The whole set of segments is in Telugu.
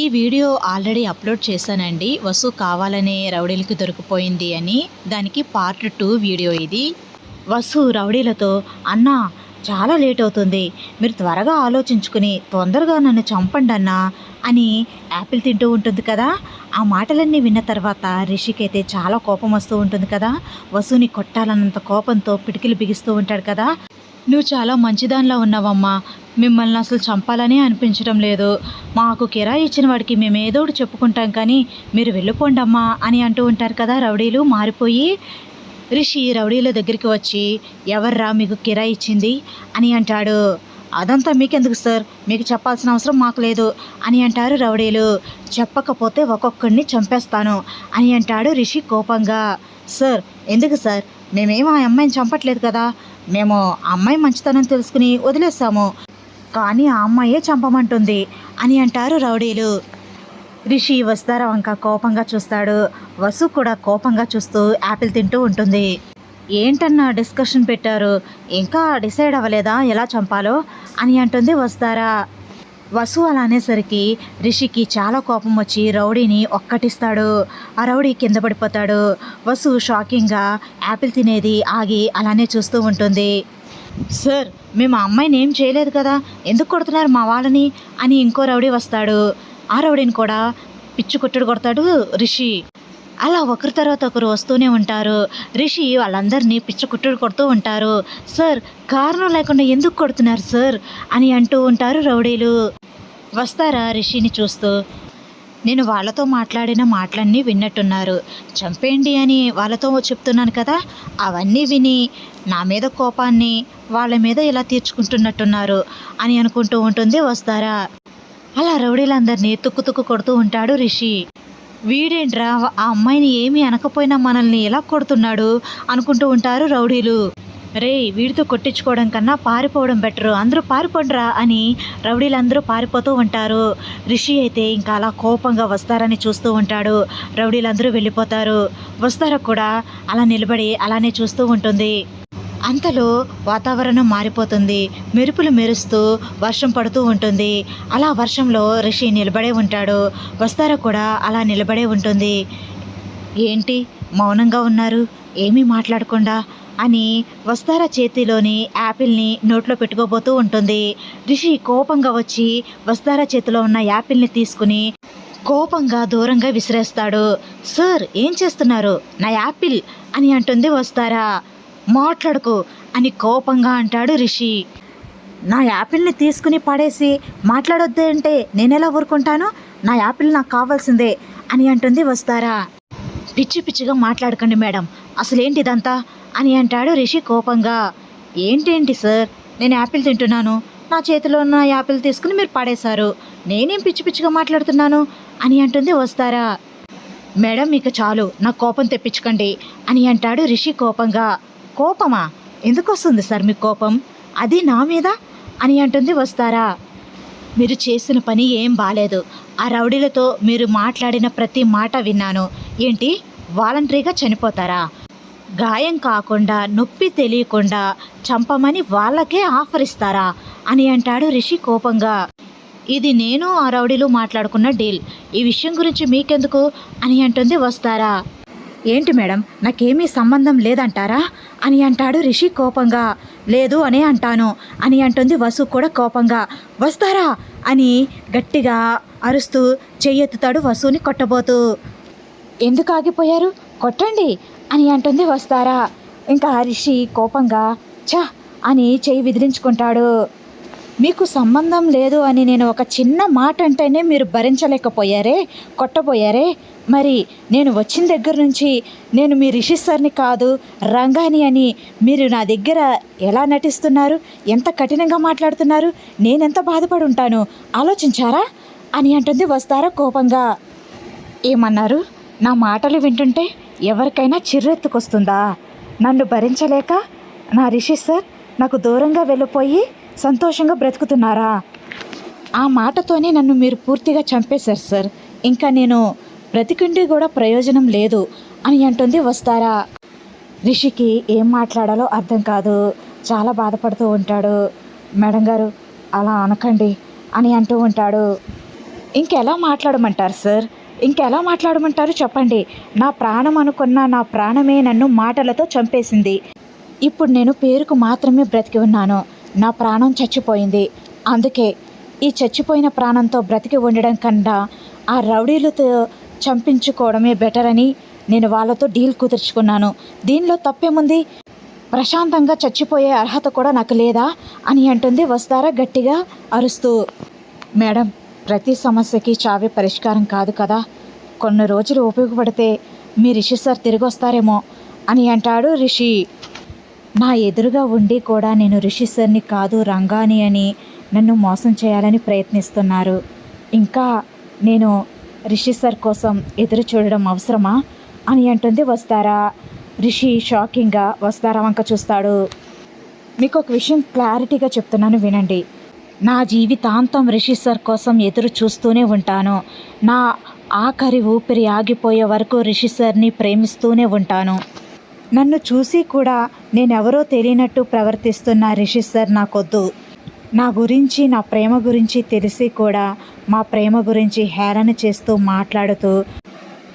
ఈ వీడియో ఆల్రెడీ అప్లోడ్ చేశానండి. వసు కావాలనే రౌడీలకి దొరికిపోయింది అని. దానికి పార్ట్ టూ వీడియో ఇది. వసు రౌడీలతో అన్నా చాలా లేట్ అవుతుంది. మీరు త్వరగా ఆలోచించుకుని తొందరగా నన్ను చంపండి అన్నా అని యాపిల్ తింటూ ఉంటుంది కదా. ఆ మాటలన్నీ విన్న తర్వాత రిషికైతే అయితే చాలా కోపం వస్తూ ఉంటుంది కదా. వసుని కొట్టాలన్నంత కోపంతో పిటికిలు బిగిస్తూ ఉంటాడు కదా. నువ్వు చాలా మంచిదానిలా ఉన్నావమ్మా. మిమ్మల్ని అసలు చంపాలని అనిపించడం లేదు. మాకు కిరాయి ఇచ్చిన వాడికి మేము ఏదో ఒకటి చెప్పుకుంటాం కానీ మీరు వెళ్ళిపోండి అమ్మా అని అంటూ ఉంటారు కదా రౌడీలు మారిపోయి. రిషి రౌడీల దగ్గరికి వచ్చి ఎవర్రా మీకు కిరాయి ఇచ్చింది? అని అంటాడు. అదంతా మీకెందుకు సార్? మీకు చెప్పాల్సిన అవసరం మాకు లేదు. అని అంటారు రౌడీలు. చెప్పకపోతే ఒక్కొక్కడిని చంపేస్తాను. అని అంటాడు రిషి కోపంగా. సార్ ఎందుకు సార్? మేమేం ఆ అమ్మాయిని చంపట్లేదు కదా? మేము ఆ అమ్మాయి మంచితనం తెలుసుకుని వదిలేస్తాము. కానీ ఆ అమ్మాయే చంపమంటుంది అని అంటారు రౌడీలు. రిషి వస్తారా వంక కోపంగా చూస్తాడు. వసు కూడా కోపంగా చూస్తూ యాపిల్ తింటూ ఉంటుంది. ఏంటన్నా డిస్కషన్ పెట్టారు? ఇంకా డిసైడ్ అవ్వలేదా? ఎలా చంపాలో? అని అంటుంది వస్తారా వసు అలా అనేసరికి రిషికి చాలా కోపం వచ్చి రౌడీని ఒక్కటిస్తాడు. ఆ రౌడీ కింద పడిపోతాడు. వసు షాకింగ్గా యాపిల్ తినేది ఆగి అలానే చూస్తూ ఉంటుంది. సార్ మేము ఆ అమ్మాయిని ఏం చేయలేదు కదా? ఎందుకు కొడుతున్నారు మా వాళ్ళని? అని ఇంకో రౌడీ వస్తాడు. ఆ రౌడీని కూడా పిచ్చు కొట్టుడు కొడతాడు రిషి. అలా ఒకరి తర్వాత ఒకరు వస్తూనే ఉంటారు. రిషి వాళ్ళందరినీ పిచ్చకుట్టుడు కొడుతూ ఉంటారు. సార్ కారణం లేకుండా ఎందుకు కొడుతున్నారు సార్? అని అంటూ ఉంటారు రౌడీలు. వస్తారా రిషిని చూస్తూ? నేను వాళ్ళతో మాట్లాడిన మాటలన్నీ విన్నట్టున్నారు. చంపేయండి అని వాళ్ళతో చెప్తున్నాను కదా అవన్నీ విని నా మీద కోపాన్ని వాళ్ళ మీద ఇలా తీర్చుకుంటున్నట్టున్నారు అని అనుకుంటూ ఉంటుంది వస్తారా? అలా రౌడీలందరినీ తుక్కు తుక్కు కొడుతూ ఉంటాడు రిషి. వీడేంట్రా? ఆ అమ్మాయిని ఏమీ అనకపోయినా మనల్ని ఎలా కొడుతున్నాడు? అనుకుంటూ ఉంటారు రౌడీలు. రే వీడితో కొట్టించుకోవడం కన్నా పారిపోవడం బెటరు. అందరూ పారిపోండ్రా అని రౌడీలందరూ పారిపోతూ ఉంటారు. రిషి అయితే ఇంకా అలా కోపంగా వస్తారని చూస్తూ ఉంటాడు. రౌడీలందరూ వెళ్ళిపోతారు. వస్తారా కూడా? అలా నిలబడి అలానే చూస్తూ ఉంటుంది. అంతలో వాతావరణం మారిపోతుంది. మెరుపులు మెరుస్తూ వర్షం పడుతూ ఉంటుంది. అలా వర్షంలో రిషి నిలబడే ఉంటాడు. వస్తారా కూడా అలా నిలబడే ఉంటుంది. ఏంటి? మౌనంగా ఉన్నారు? ఏమీ మాట్లాడకుండా? అని వస్తారా చేతిలోని యాపిల్ని నోట్లో పెట్టుకోబోతూ ఉంటుంది. రిషి కోపంగా వచ్చి వస్తార చేతిలో ఉన్న యాపిల్ని తీసుకుని కోపంగా దూరంగా విసిరేస్తాడు. సార్ ఏం చేస్తున్నారు? నా యాపిల్ అని అంటుంది వస్తారా. మాట్లాడుకో అని కోపంగా అంటాడు రిషి. నా యాపిల్ని తీసుకుని పడేసి మాట్లాడొద్దు అంటే నేనెలా ఊరుకుంటాను? నా యాపిల్ నాకు కావాల్సిందే అని అంటుంది వస్తారా. పిచ్చి పిచ్చిగా మాట్లాడకండి మేడం. అసలేంటి ఇదంతా? అని అంటాడు రిషి కోపంగా. ఏంటేంటి సార్? నేను యాపిల్ తింటున్నాను. నా చేతిలో ఉన్న యాపిల్ తీసుకుని మీరు పడేశారు. నేనేం పిచ్చి పిచ్చిగా మాట్లాడుతున్నాను? అని అంటుంది వస్తారా. మేడం మీకు చాలు. నా కోపం తెప్పించకండి అని అంటాడు రిషి కోపంగా. కోపమా? ఎందుకు వస్తుంది సార్ మీ కోపం? అది నా మీద? అని అంటుంది వస్తారా? మీరు చేసిన పని ఏం బాలేదు. ఆ రౌడీలతో మీరు మాట్లాడిన ప్రతి మాట విన్నాను. ఏంటి? వాలంటరీగా చనిపోతారా? గాయం కాకుండా నొప్పి తెలియకుండా చంపమని వాళ్ళకే ఆఫర్ ఇస్తారా అని అంటాడు రిషి కోపంగా. ఇది నేను ఆ రౌడీలు మాట్లాడుకున్న డీల్. ఈ విషయం గురించి మీకెందుకు? అని అంటుంది వస్తారా? ఏంటి మేడం నాకేమీ సంబంధం లేదంటారా? అని అంటాడు రిషి కోపంగా. లేదు అనే అంటాను అని అంటుంది వసు కూడా కోపంగా. వస్తారా? అని గట్టిగా అరుస్తూ చెయ్యెత్తుతాడు వసుని కొట్టబోతూ. ఎందుకు ఆగిపోయారు? కొట్టండి అని అంటుంది వస్తారా? ఇంకా రిషి కోపంగా ఛ అని చెయ్యి విదిలించుకుంటాడు. మీకు సంబంధం లేదు అని నేను ఒక చిన్న మాట అంటేనే మీరు భరించలేకపోయారే కొట్టబోయారే. మరి నేను వచ్చిన దగ్గర నుంచి నేను మీ రిషి సార్ని కాదు రంగాని అని మీరు నా దగ్గర ఎలా నటిస్తున్నారు ఎంత కఠినంగా మాట్లాడుతున్నారు నేనెంత బాధపడి ఉంటాను ఆలోచించారా? అని అంటుంది వస్తారా కోపంగా. ఏమన్నారు? నా మాటలు వింటుంటే ఎవరికైనా చిర్రెత్తుకొస్తుందా? నన్ను భరించలేక నా రిషి సార్ నాకు దూరంగా వెళ్ళిపోయి సంతోషంగా బ్రతుకుతున్నారా? ఆ మాటతోనే నన్ను మీరు పూర్తిగా చంపేశారు సార్. ఇంకా నేను బ్రతికుండి కూడా ప్రయోజనం లేదు అని అంటుంది వస్తారా? రిషికి ఏం మాట్లాడాలో అర్థం కాదు. చాలా బాధపడుతూ ఉంటాడు. మేడం గారు అలా అనకండి అని అంటూ ఉంటాడు. ఇంకెలా మాట్లాడమంటారు సార్? ఇంకెలా మాట్లాడమంటారు చెప్పండి. నా ప్రాణం అనుకున్న నా ప్రాణమే నన్ను మాటలతో చంపేసింది. ఇప్పుడు నేను పేరుకు మాత్రమే బ్రతికి ఉన్నాను. నా ప్రాణం చచ్చిపోయింది. అందుకే ఈ చచ్చిపోయిన ప్రాణంతో బ్రతికి ఉండడం కన్నా ఆ రౌడీలతో చంపించుకోవడమే బెటర్ అని నేను వాళ్ళతో డీల్ కుదుర్చుకున్నాను. దీనిలో తప్పేముంది? ప్రశాంతంగా చచ్చిపోయే అర్హత కూడా నాకు లేదా? అని అంటుంది వస్తారా గట్టిగా అరుస్తూ. మేడం ప్రతి సమస్యకి చావే పరిష్కారం కాదు కదా. కొన్ని రోజులు ఉపయోగపడితే మీ రిషి సార్ తిరిగి వస్తారేమో అని అంటాడు రిషి. నా ఎదురుగా ఉండి కూడా నేను రిషిసర్ని కాదు రంగాని అని నన్ను మోసం చేయాలని ప్రయత్నిస్తున్నారు. ఇంకా నేను రిషి సార్ కోసం ఎదురు చూడడం అవసరమా అని అంటుంది వస్తారా? రిషి షాకింగ్గా వస్తారా వంక చూస్తాడు. మీకు ఒక విషయం క్లారిటీగా చెప్తున్నాను వినండి. నా జీవితాంతం రిషి సార్ కోసం ఎదురు చూస్తూనే ఉంటాను. నా ఆఖరి ఊపిరి ఆగిపోయే వరకు రిషి సార్ని ప్రేమిస్తూనే ఉంటాను. నన్ను చూసి కూడా నేనెవరో తెలియనట్టు ప్రవర్తిస్తున్న రిషి సార్ నాకొద్దు. నా గురించి నా ప్రేమ గురించి తెలిసి కూడా మా ప్రేమ గురించి హేళన చేస్తూ మాట్లాడుతూ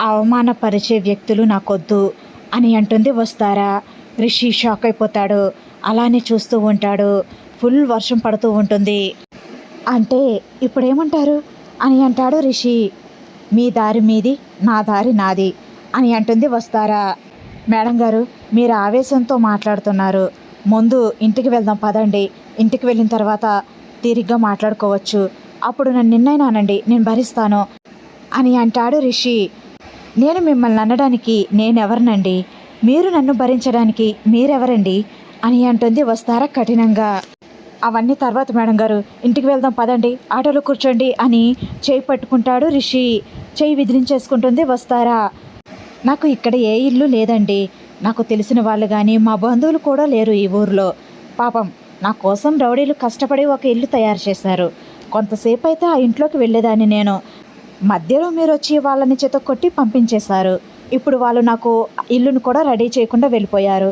అవమానపరిచే వ్యక్తులు నాకొద్దు అని అంటుంది వస్తారా? రిషి షాక్ అయిపోతాడు. అలానే చూస్తూ ఉంటాడు. ఫుల్ వర్షం పడుతూ ఉంటుంది. అంటే ఇప్పుడేమంటారు? అని అంటాడు రిషి. మీ దారి మీది నా దారి నాది అని అంటుంది వస్తారా? మేడం గారు మీరు ఆవేశంతో మాట్లాడుతున్నారు. ముందు ఇంటికి వెళ్దాం పదండి. ఇంటికి వెళ్ళిన తర్వాత తీరిగ్గా మాట్లాడుకోవచ్చు. అప్పుడు నన్ను నిన్నైనానండి నేను భరిస్తాను అని అంటాడు రిషి. నేను మిమ్మల్ని అనడానికి నేనెవరినండి? మీరు నన్ను భరించడానికి మీరెవరండి? అని అంటుంది వస్తారా కఠినంగా. అవన్నీ తర్వాత మేడం గారు. ఇంటికి వెళ్దాం పదండి ఆటోలో కూర్చోండి అని చేయి పట్టుకుంటాడు రిషి. చేయి విదిలించేసుకుంటుంది వస్తారా. నాకు ఇక్కడ ఏ ఇల్లు లేదండి. నాకు తెలిసిన వాళ్ళు కానీ మా బంధువులు కూడా లేరు ఈ ఊర్లో. పాపం నా కోసం రౌడీలు కష్టపడి ఒక ఇల్లు తయారు చేశారు. కొంతసేపు అయితే ఆ ఇంట్లోకి వెళ్ళేదాన్ని నేను. మధ్యలో మీరు వచ్చి వాళ్ళని చేత కొట్టి పంపించేశారు. ఇప్పుడు వాళ్ళు నాకు ఇల్లును కూడా రెడీ చేయకుండా వెళ్ళిపోయారు.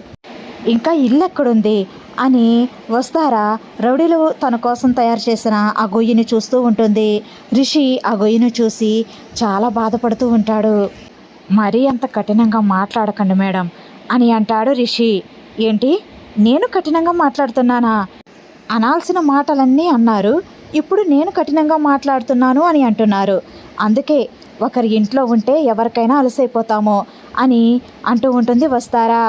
ఇంకా ఇల్లు ఎక్కడుంది అని వస్తారా? రౌడీలు తన కోసం తయారు చేసిన ఆ గొయ్యిని చూస్తూ ఉంటుంది. రిషి ఆ గొయ్యిని చూసి చాలా బాధపడుతూ ఉంటాడు. మరీ అంత కఠినంగా మాట్లాడకండి మేడం అని అంటాడు రిషి. ఏంటి? నేను కఠినంగా మాట్లాడుతున్నానా? అనాల్సిన మాటలన్నీ అన్నారు. ఇప్పుడు నేను కఠినంగా మాట్లాడుతున్నాను అని అంటున్నారు. అందుకే ఒకరి ఇంట్లో ఉంటే ఎవరికైనా అలసైపోతామో అని అంటూ ఉంటుంది వస్తారా?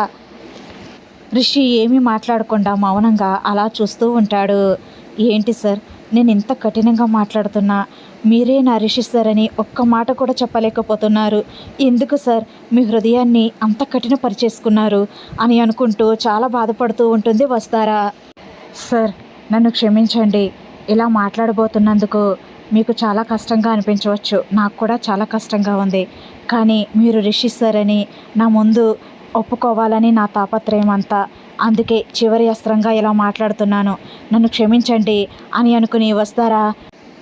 రిషి ఏమీ మాట్లాడకుండా మౌనంగా అలా చూస్తూ ఉంటాడు. ఏంటి సార్ నేను ఇంత కఠినంగా మాట్లాడుతున్నా? మీరే నా రిషి సార్ అని ఒక్క మాట కూడా చెప్పలేకపోతున్నారు. ఎందుకు సార్? మీ హృదయాన్ని అంత కఠినపరిచేసుకున్నారు అని అనుకుంటూ చాలా బాధపడుతూ ఉంటుంది వస్తారా? సార్ నన్ను క్షమించండి. ఇలా మాట్లాడబోతున్నందుకు మీకు చాలా కష్టంగా అనిపించవచ్చు. నాకు కూడా చాలా కష్టంగా ఉంది. కానీ మీరు రిషి సార్ అని నా ముందు ఒప్పుకోవాలని నా తాపత్రయం అంతా. అందుకే చివరి అస్త్రంగా ఇలా మాట్లాడుతున్నాను. నన్ను క్షమించండి అని అనుకుని వస్తారా?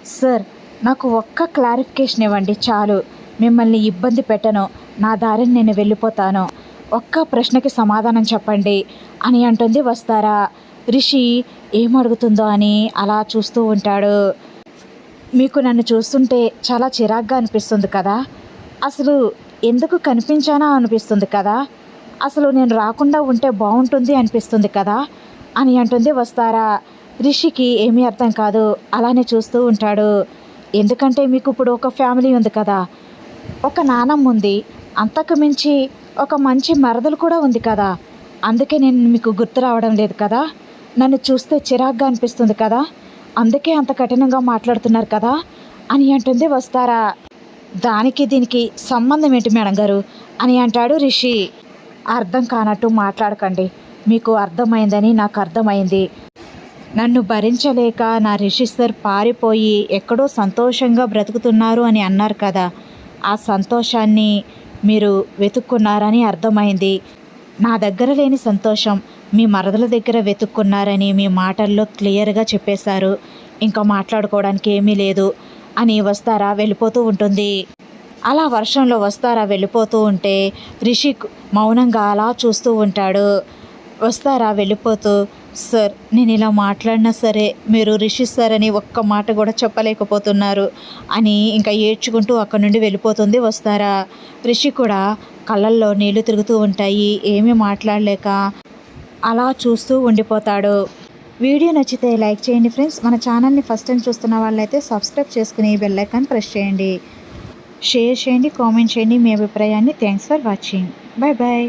సార్ నాకు ఒక్క క్లారిఫికేషన్ ఇవ్వండి చాలు. మిమ్మల్ని ఇబ్బంది పెట్టను. నా దారిని నేను వెళ్ళిపోతాను. ఒక్క ప్రశ్నకి సమాధానం చెప్పండి అని అంటుంది వస్తారా? రిషి ఏమడుగుతుందో అని అలా చూస్తూ ఉంటాడు. మీకు నన్ను చూస్తుంటే చాలా చిరాగ్గా అనిపిస్తుంది కదా? అసలు ఎందుకు కనిపించానా అనిపిస్తుంది కదా? అసలు నేను రాకుండా ఉంటే బాగుంటుంది అనిపిస్తుంది కదా? అని అంటుంది వస్తారా? రిషికి ఏమీ అర్థం కాదు. అలానే చూస్తూ ఉంటాడు. ఎందుకంటే మీకు ఇప్పుడు ఒక ఫ్యామిలీ ఉంది కదా. ఒక నానమ్మ ఉంది. అంతకు మించి ఒక మంచి మరదలు కూడా ఉంది కదా. అందుకే నేను మీకు గుర్తు రావడం లేదు కదా. నన్ను చూస్తే చిరాగ్గా అనిపిస్తుంది కదా. అందుకే అంత కఠినంగా మాట్లాడుతున్నారు కదా అని అంటుంది వస్తారా. దానికి దీనికి సంబంధం ఏంటి మేడం గారు? అని అంటాడు రిషి. అర్థం కానట్టు మాట్లాడకండి. మీకు అర్థమైందని నాకు అర్థమైంది. నన్ను భరించలేక నా రిషిస్టర్ పారిపోయి ఎక్కడో సంతోషంగా బ్రతుకుతున్నారు అని అన్నారు కదా. ఆ సంతోషాన్ని మీరు వెతుక్కున్నారని అర్థమైంది. నా దగ్గర లేని సంతోషం మీ మరదల దగ్గర వెతుక్కున్నారని మీ మాటల్లో క్లియర్గా చెప్పేశారు. ఇంకా మాట్లాడుకోవడానికి ఏమీ లేదు. అని వస్తారా వెళ్ళిపోతూ ఉంటుంది. అలా వర్షంలో వస్తారా వెళ్ళిపోతూ ఉంటే రిషి మౌనంగా అలా చూస్తూ ఉంటాడు. వస్తారా వెళ్ళిపోతూ సార్ నేను ఇలా మాట్లాడినా సరే మీరు రిషి సార్ అని ఒక్క మాట కూడా చెప్పలేకపోతున్నారు అని ఇంకా ఏడ్చుకుంటూ అక్కడి నుండి వెళ్ళిపోతుంది వస్తారా? రిషి కూడా కళ్ళల్లో నీళ్ళు తిరుగుతూ ఉంటాయి ఏమీ మాట్లాడలేక అలా చూస్తూ ఉండిపోతాడు. వీడియో నచ్చితే లైక్ చేయండి ఫ్రెండ్స్. మన ఛానల్ని ఫస్ట్ టైం చూస్తున్న వాళ్ళైతే సబ్స్క్రైబ్ చేసుకుని బెల్ ఐకాన్ ప్రెస్ చేయండి. షేర్ చేయండి కామెంట్ చేయండి. మీ అభిప్రాయాన్ని thanks for watching. Bye bye